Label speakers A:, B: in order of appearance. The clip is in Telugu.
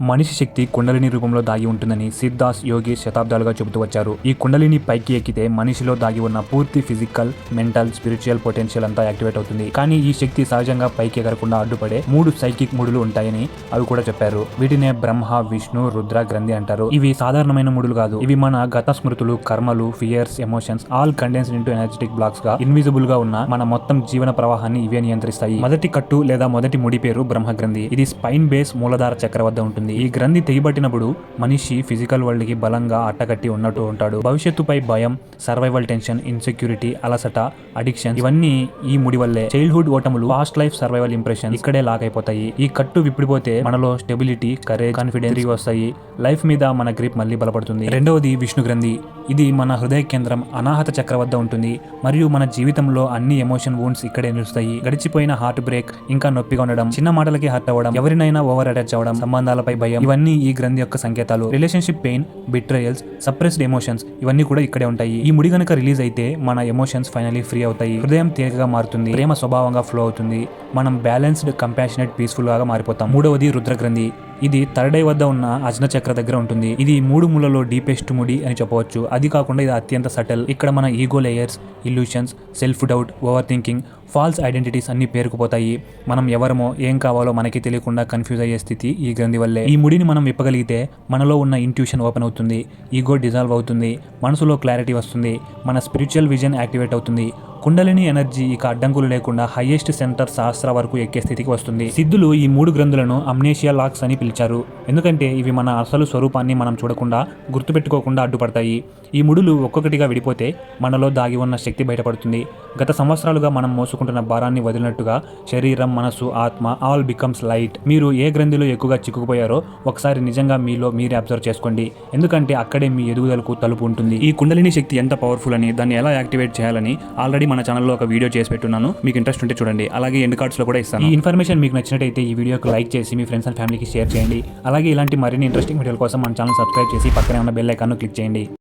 A: మనిషి శక్తి కుండలిని రూపంలో దాగి ఉంటుందని సిద్ధాస్ యోగి శతాబ్దాలుగా చెబుతూ వచ్చారు. ఈ కుండలిని పైకి ఎక్కితే మనిషిలో దాగి ఉన్న పూర్తి ఫిజికల్ మెంటల్ స్పిరిచువల్ పొటెన్షియల్ అంతా యాక్టివేట్ అవుతుంది. కానీ ఈ శక్తి సహజంగా పైకి ఎగరకుండా అడ్డుపడే మూడు సైకిక్ ముడులు ఉంటాయని అవి కూడా చెప్పారు. వీటినే బ్రహ్మ విష్ణు రుద్ర గ్రంథి అంటారు. ఇవి సాధారణమైన ముడులు కాదు. ఇవి మన గత స్మృతులు కర్మలు fears emotions all condensed into energetic బ్లాక్స్గా ఇన్విజిబుల్గా ఉన్న మన మొత్తం జీవన ప్రవాహాన్ని ఇవే నియంత్రిస్తాయి. మొదటి కట్టు లేదా మొదటి ముడి పేరు బ్రహ్మ గ్రంథి. ఇది స్పైన్ బేస్ మూలధార చక్ర వద్ద ఉంటుంది. ఈ గ్రంథి తెగిబట్టినప్పుడు మనిషి ఫిజికల్ వరల్డ్కి బలంగా అట్టకట్టి ఉన్నట్టు ఉంటాడు. భవిష్యత్తుపై భయం సర్వైవల్ టెన్షన్ ఇన్సెక్యూరిటీ అలసట అడిక్షన్ ఇవన్నీ ఈ ముడి వల్లే. చైల్డ్హుడ్ ఓటములు ఫాస్ట్ లైఫ్ సర్వైవల్ ఇంప్రెషన్ ఇక్కడే లాక్ అయిపోతాయి ఈ కట్టు విప్పిడిపోతే మనలో స్టెబిలిటీ కరేజ్ కాన్ఫిడెన్స్ తిరిగి వస్తాయి. లైఫ్ మీద మన గ్రిప్ మళ్ళీ బలపడుతుంది. రెండవది విష్ణు గ్రంథి. ఇది మన హృదయ కేంద్రం అనాహత చక్ర వద్ద ఉంటుంది. మరియు మన జీవితంలో అన్ని ఎమోషన్ వూన్స్ ఇక్కడే నిలుస్తాయి. గడిచిపోయిన హార్ట్ బ్రేక్ ఇంకా నొప్పిగా ఉండడం చిన్న మాటలకి హర్ట్ అవ్వడం ఎవరినైనా ఓవర్ అటాచ్ అవ్వడం సంబంధాలపై భయం. ఇవన్నీ ఈ గ్రంథి యొక్క సంకేతాలు. Relationship pain betrayals suppressed emotions ఇవన్నీ కూడా ఇక్కడే ఉంటాయి. ఈ ముడి గనక రిలీజ్ అయితే మన ఎమోషన్స్ ఫైనలీ ఫ్రీ అవుతాయి. హృదయం తేలికగా మారుతుంది. ప్రేమ స్వభావంగా ఫ్లో అవుతుంది. మనం బ్యాలెన్స్డ్ కంపాషనేట్ పీస్ఫుల్గా మారిపోతాం. మూడవది రుద్రగ్రంథి. ఇది తరడై వద్ద ఉన్న అజ్న చక్ర దగ్గర ఉంటుంది. ఇది మూడు ములలో డీపెస్ట్ ముడి అని చెప్పవచ్చు. అది కాకుండా ఇది అత్యంత సటల్ ఇక్కడ మన ego layers illusions self doubt over thinking false identities అన్ని పేరుకుపోతాయి. మనం ఎవరమో ఏం కావాలో మనకి తెలియకుండా కన్ఫ్యూజ్ అయ్యే స్థితి ఈ గ్రంథి వల్లే. ఈ ముడిని మనం విప్పగలిగితే మనలో ఉన్న ఇంట్యూషన్ ఓపెన్ అవుతుంది. ఈగో డిజాల్వ్ అవుతుంది. మనసులో క్లారిటీ వస్తుంది. మన స్పిరిచువల్ విజన్ యాక్టివేట్ అవుతుంది. కుండలిని ఎనర్జీ ఇక అడ్డంకులు లేకుండా హైయెస్ట్ సెంటర్ సహస్ర వరకు ఎక్కే స్థితికి వస్తుంది. సిద్ధులు ఈ మూడు గ్రంథులను అమ్నేషియా లాక్స్ అని పిలిచారు. ఎందుకంటే ఇవి మన అసలు స్వరూపాన్ని మనం చూడకుండా గుర్తుపెట్టుకోకుండా అడ్డుపడతాయి. ఈ ముడులు ఒక్కొక్కటిగా విడిపోతే మనలో దాగి ఉన్న శక్తి బయటపడుతుంది. గత సంవత్సరాలుగా మనం మోసుకుంటున్న భారాన్ని వదిలినట్టుగా శరీరం మనసు ఆత్మ ఆల్ బికమ్స్ లైట్ మీరు ఏ గ్రంథిలో ఎక్కువగా చిక్కుకుపోయారో ఒకసారి నిజంగా మీలో మీరే అబ్జర్వ్ చేసుకోండి. ఎందుకంటే అక్కడే మీ ఎదుగుదలకు తలుపు ఉంటుంది. ఈ కుండలిని శక్తి ఎంత పవర్ఫుల్ అని దాన్ని ఎలా యాక్టివేట్ చేయాలని ఆల్రెడీ మన ఛానల్లో ఒక వీడియో చేసి పెట్టున్నాను. మీకు ఇంట్రెస్ట్ ఉంటే చూడండి. అలాగే ఎండ్ కార్డ్స్లో కూడా ఇస్తాను. ఈ ఇన్ఫర్మేషన్ మీకు నచ్చినట్టయితే ఈ వీడియోకి లైక్ చేసి మీ ఫ్రెండ్స్ అండ్ ఫ్యామిలీకి షేర్ చేయండి. అలాగే ఇలాంటి మరిన్ని ఇంట్రెస్టింగ్ వీడియోల కోసం మన ఛానల్ సబ్స్క్రైబ్ చేసి పక్కనే ఉన్న బెల్ ఐకాన్ను క్లిక్ చేయండి.